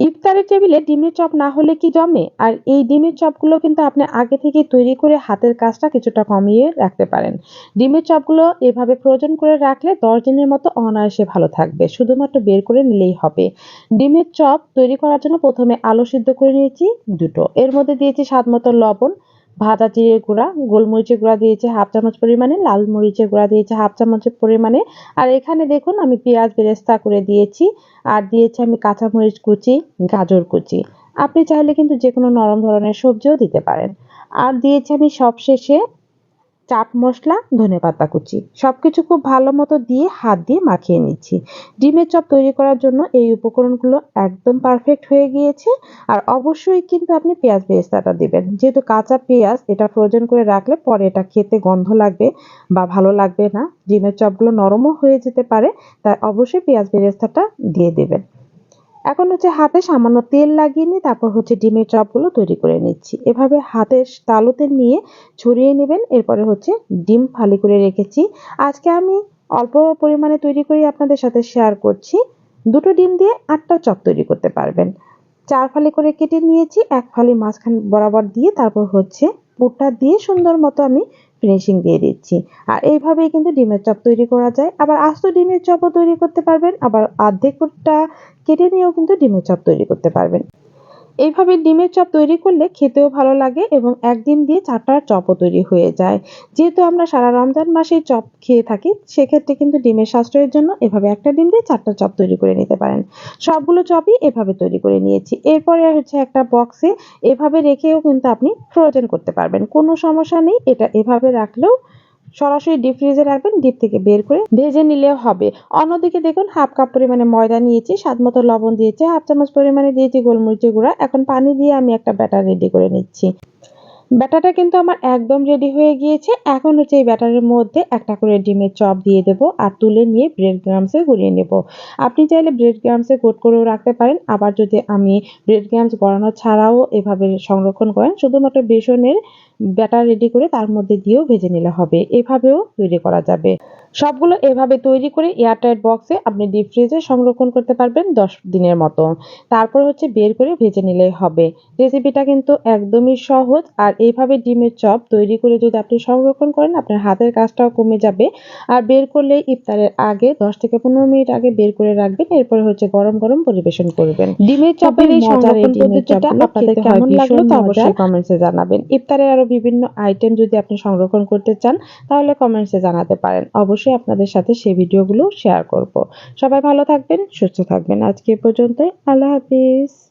ইফতারের টেবিলে ডিমের চপ না হলে কি জমে? আর এই ডিমের চপগুলো কিন্তু আপনি আগে থেকে তৈরি করে হাতের কাজটা কিছুটা কমিয়ে রাখতে পারেন। ডিমের চপগুলো এভাবে প্রয়োজন করে রাখলে দশ দিনের মতো অনায়াসে ভালো থাকবে। শুধুমাত্র বের করে নিলেই হবে। ডিমের চপ তৈরি করার জন্য প্রথমে আলু সিদ্ধ করে নিয়েছি, দুটো। এর মধ্যে দিয়েছি স্বাদ মতো লবণ ভাজা জিরের গুঁড়া, গোলমরিচের গুঁড়া দিয়েছি হাফ চামচ পরিমাণে, লাল মরিচের গুঁড়া দিয়েছি হাফ চামচের পরিমাণে। আর এখানে দেখুন, আমি পেঁয়াজ বেরেস্তা করে দিয়েছি, আর দিয়েছি আমি কাঁচামরিচ কুচি, গাজর কুচি। আপনি চাইলে কিন্তু যে কোনো নরম ধরনের সবজিও দিতে পারেন। আর দিয়েছি আমি সবশেষে চাট মশলা ধনেপাতা কুচি। সব কিছু খুব ভালো মতো দিয়ে হাত দিয়ে মাখিয়ে নিচ্ছি। ডিমের চপ তৈরি করার জন্য এই উপকরণগুলো একদম পারফেক্ট হয়ে গিয়েছে। আর অবশ্যই কিন্তু আপনি পেঁয়াজ বেরেস্তাটা দেবেন। যেহেতু কাঁচা পেঁয়াজ, এটা ফ্রোজেন করে রাখলে পরে এটা খেতে গন্ধ লাগবে বা ভালো লাগবে না। ডিমের চপগুলো নরমও হয়ে যেতে পারে, তাই অবশ্যই পেঁয়াজ বেরেস্তাটা দিয়ে দেবেন। এখন হচ্ছে হাতে সামান্য তেল লাগিয়ে নিয়ে তারপর হচ্ছে ডিমের চপগুলো তৈরি করে নিচ্ছি। এভাবে হাতের তালুতে নিয়ে ছড়িয়ে নেবেন, এরপরে হচ্ছে ডিম ফালি করে রেখেছি। আজকে আমি অল্প পরিমাণে তৈরি করে আপনাদের সাথে শেয়ার করছি। দুটো ডিম দিয়ে আটটা চপ তৈরি করতে পারবেন। চার ফালি করে কেটে নিয়েছি, এক ফালি মাঝখান বরাবর দিয়ে তারপর হচ্ছে পুরটা দিয়ে সুন্দর মতো আমি ফিনিশিং দিয়ে দিচ্ছি। আর এইভাবেই কিন্তু ডিমের চপ তৈরি করা যায়। আবার আস্ত ডিমের চপও তৈরি করতে পারবেন, আবার অর্ধেকটা কেটে নিয়েও কিন্তু ডিমের চপ তৈরি করতে পারবেন। এইভাবে ডিমের চপ তৈরি করলে খেতেও ভালো লাগে এবং একদিন দিয়ে চারটার চপও তৈরি হয়ে যায়। যেহেতু আমরা সারা রমজান মাসে চপ খেয়ে থাকি, সেক্ষেত্রে কিন্তু ডিমের সাশ্রয়ের জন্য এভাবে একটা ডিম দিয়ে চারটা চপ তৈরি করে নিতে পারেন। সবগুলো চপই এভাবে তৈরি করে নিয়েছি। এরপরে হচ্ছে একটা বক্সে এভাবে রেখেও কিন্তু আপনি ফ্রোজেন করতে পারবেন। কোনো সমস্যা নেই, এটা এভাবে রাখলেও সরাসরি ডিপ ফ্রিজে রাখবেন ডিপ থেকে বের করে ভেজে নিলেও হবে। অন্যদিকে দেখুন হাফ কাপ পরিমাণে ময়দা নিয়েছি, স্বাদ মতো লবণ দিয়েছি হাফ চামচ পরিমাণে দিয়েছি গোলমরিচের গুঁড়া। এখন পানি দিয়ে আমি একটা ব্যাটার রেডি করে নিচ্ছি। ব্যাটারটা কিন্তু আমার একদম রেডি হয়ে গিয়েছে। এখন হচ্ছে এই ব্যাটারের মধ্যে একটা করে ডিমের চপ দিয়ে দেবো আর তুলে নিয়ে ব্রেড গ্রামসে গড়িয়ে নেব। আপনি চাইলে ব্রেড গ্রামসে গোট করেও রাখতে পারেন। আবার যদি আমি ব্রেড গ্রামস গড়ানো ছাড়াও এভাবে সংরক্ষণ করেন, শুধুমাত্র বেসনের ব্যাটার রেডি করে তার মধ্যে দিয়েও ভেজে নিলে হবে। এভাবেও তৈরি করা যাবে। সবগুলো এভাবে তৈরি করে এয়ারটাইট বক্সে আপনি ডিপ ফ্রিজে সংরক্ষণ করতে পারবেন দশ দিনের মতো। তারপর হচ্ছে বের করে ভেজে নিলেই হবে। রেসিপিটা কিন্তু একদমই সহজ আর এইভাবে ডিমের চপ তৈরি করে যদি আপনি সংরক্ষণ করেন আপনার হাতের কাজটাও কমে যাবে। আর বের করলে ইফতারের আগে দশ থেকে পনেরো মিনিট আগে বের করে রাখবেন এরপর হচ্ছে গরম গরম পরিবেশন করবেন। ডিমের চপের এই সংরক্ষণ পদ্ধতিটা আপনাদের কেমন লাগল তা অবশ্যই কমেন্টসে জানাবেন। ইফতারের আরও বিভিন্ন আইটেম যদি আপনি সংরক্ষণ করতে চান তাহলে কমেন্টসে জানাতে পারেন। অবশ্যই আপনাদের সাথে সেই ভিডিওগুলো শেয়ার করব। সবাই ভালো থাকবেন সুস্থ থাকবেন। আজকে এ পর্যন্তই। আল্লাহ হাফিজ।